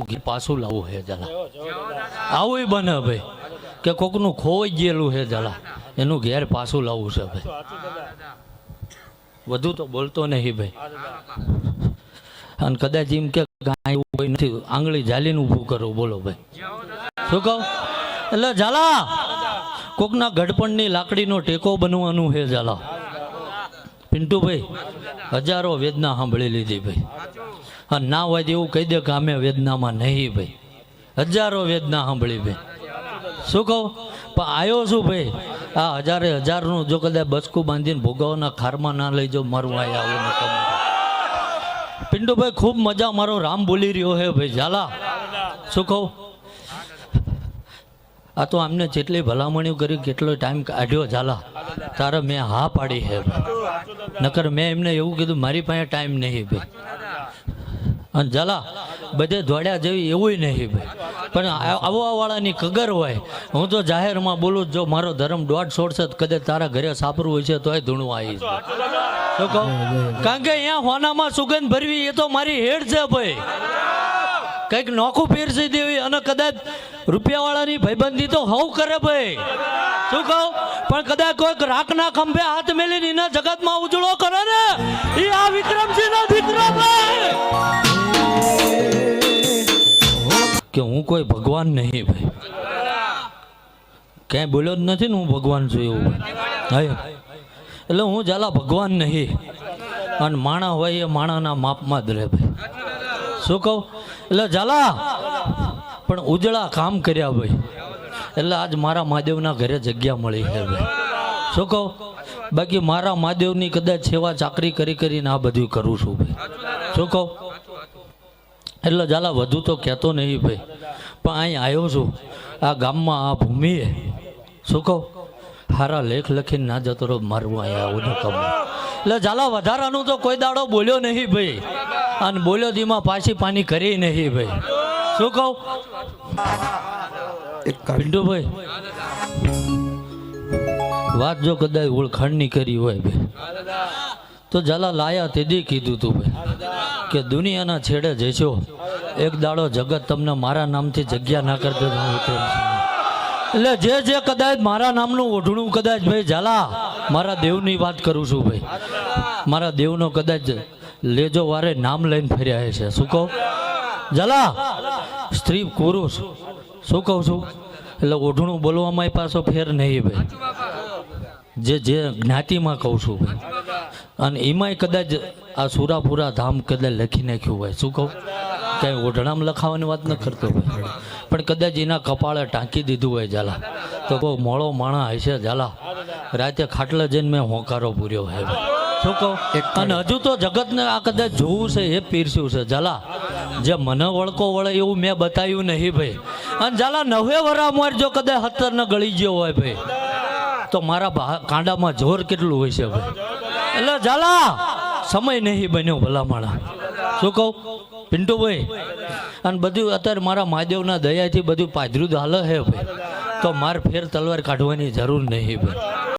પાછું લાવવું હે જલા આવું બને ભાઈ. કે કોકનું ખોવાઈ ગયેલું હે જલા એનું ઘેર પાછું લાવવું છે ભાઈ. વધુ તો બોલતો નહીં ભાઈ. અને કદાચ એમ કે કાંઈ કોઈ નથી. આંગળી જાલીને ઊભું કરવું બોલો ભાઈ. શું કહું? એટલે ઝાલા, કોકના ગઢપણની લાકડીનો ટેકો બનવાનું હે ઝાલા. પિન્ટુભાઈ, હજારો વેદના સાંભળી લીધી ભાઈ. અને ના હોય એવું કહી દે કે અમે વેદનામાં નહીં ભાઈ. હજારો વેદના સાંભળી ભાઈ. શું કહું? પણ આવ્યો છું ભાઈ. આ હજારે હજારનું જો કદાચ બચકું બાંધીને ભોગાવના ખારમાં ના લઈ જાઓ મારું અહીંયા આવું નકમ પિન્ટુભાઈ, ખૂબ મજા મારો રામ બોલી રહ્યો હે ભાઈ. ઝાલા. શું કહું? આ તો આમને જેટલી ભલામણીઓ કરી, કેટલો ટાઈમ કાઢ્યો ઝાલા. તારે મેં હા પાડી હે. નકર મેં એમને એવું કીધું મારી પાસે ટાઈમ નહીં ભાઈ. અને જલા બધે દોડ્યા જેવી એવું નહીં ભાઈ. પણ આવવાવાળાની કગર હોય. હું તો જાહેરમાં બોલું જો મારો ધર્મ દોઢ છોડશે તો કદાચ તારા ઘરે સાપરું હોય છે તોય ધૂણું આવી શું કહું? કારણ કે અહીંયા હોનામાં સુગંધ ભરવી એ તો મારી હેડ છે ભાઈ. કંઈક નોખું પીરસી દેવી અને કદાચ રૂપિયાવાળાની ભાઈબંધી તો હવ કરે ભાઈ. શું કહું? પણ કદાચ કોઈક રાખના ખંભે હાથ મેલીને એના જગતમાં ઉજળો કરે ને એ આ વિક્રમસિંહનો દીકરો કે હું કોઈ ભગવાન નહીં ભાઈ. ક્યાંય બોલ્યો જ નથી ને હું ભગવાન છું એવું એટલે હું જાલા ભગવાન નહીં. અને માણા હોય એ માણાના માપમાં જ રહે ભાઈ. શું કહું? એટલે ઝાલા. પણ ઉજળા કામ કર્યા ભાઈ. એટલે આજ મારા મહાદેવના ઘરે જગ્યા મળી છે ભાઈ. શું કહું? બાકી મારા મહાદેવની કદાચ સેવા ચાકરી કરી કરીને આ બધું કરું છું ભાઈ. શું કહું? એટલે ઝાલા, વધુ તો કહેતો નહીં ભાઈ. પણ અહીં આવ્યો છું. આ ગામમાં આ ભૂમિએ. શું કહું? સારા લેખ લખીને ના જતો રહો મારવું અહીંયા આવું ન એટલે ઝાલા, વધારાનું તો કોઈ દાડો બોલ્યો નહીં ભાઈ. અને બોલ્યો દીમાં પાછી પાણી કરી નહીં ભાઈ. શું કહું? પિન્ટુભાઈ વાત જો કદાચ ઓળખાણની કરી હોય ભાઈ. તો જલા લાયા તેદી કીધું તું ભાઈ કે દુનિયાના છેડે જશો. એક દાડો જગત તમને મારા નામથી જગ્યા ના કરતો તો. એટલે જે જે કદાચ મારા નામનું ઓઢણું કદાચ ભાઈ ઝાલા મારા દેવની વાત કરું છું ભાઈ. મારા દેવનો કદાચ લેજો વારે નામ લઈને ફર્યા છે. શું કહું? ઝાલા, સ્ત્રી પુરુષ. શું કહું છું? એટલે ઓઢણું બોલવામાં પાછો ફેર નહીં ભાઈ. જે જે જ્ઞાતિમાં કહું છું ભાઈ. અને એમાંય કદાચ આ સુરાપુરા ધામ કદાચ લખી નાખ્યું હોય. શું કહું? કાંઈ ઓઢણામાં લખાવાની વાત ન કરતો પણ કદાચ એના કપાળે ટાંકી દીધું હોય ઝાલા. તો કોઈ મોળો માણા હશે ઝાલા. રાતે ખાટલા જઈને મેં હોંકારો પૂર્યો હે શું કહું? અને હજુ તો જગતને આ કદાચ જોવું છે એ પીરસ્યું છે. ઝાલા જે મને વળકો વળે એવું મેં બતાવ્યું નહીં ભાઈ. અને ઝાલા નવે વરા મોર જો કદાચ હતર ને ગળી ગયો હોય ભાઈ તો મારા કાંડામાં જોર કેટલું હોય છે ભાઈ. એટલે ઝાલા સમય નહીં બન્યો ભલામણા. શું કહું? પિન્ટુભાઈ અને બધું અત્યારે મારા મહાદેવના દયાથી બધું પાધરું હાલે હે ભાઈ. તો માર ફેર તલવાર કાઢવાની જરૂર નહીં ભાઈ.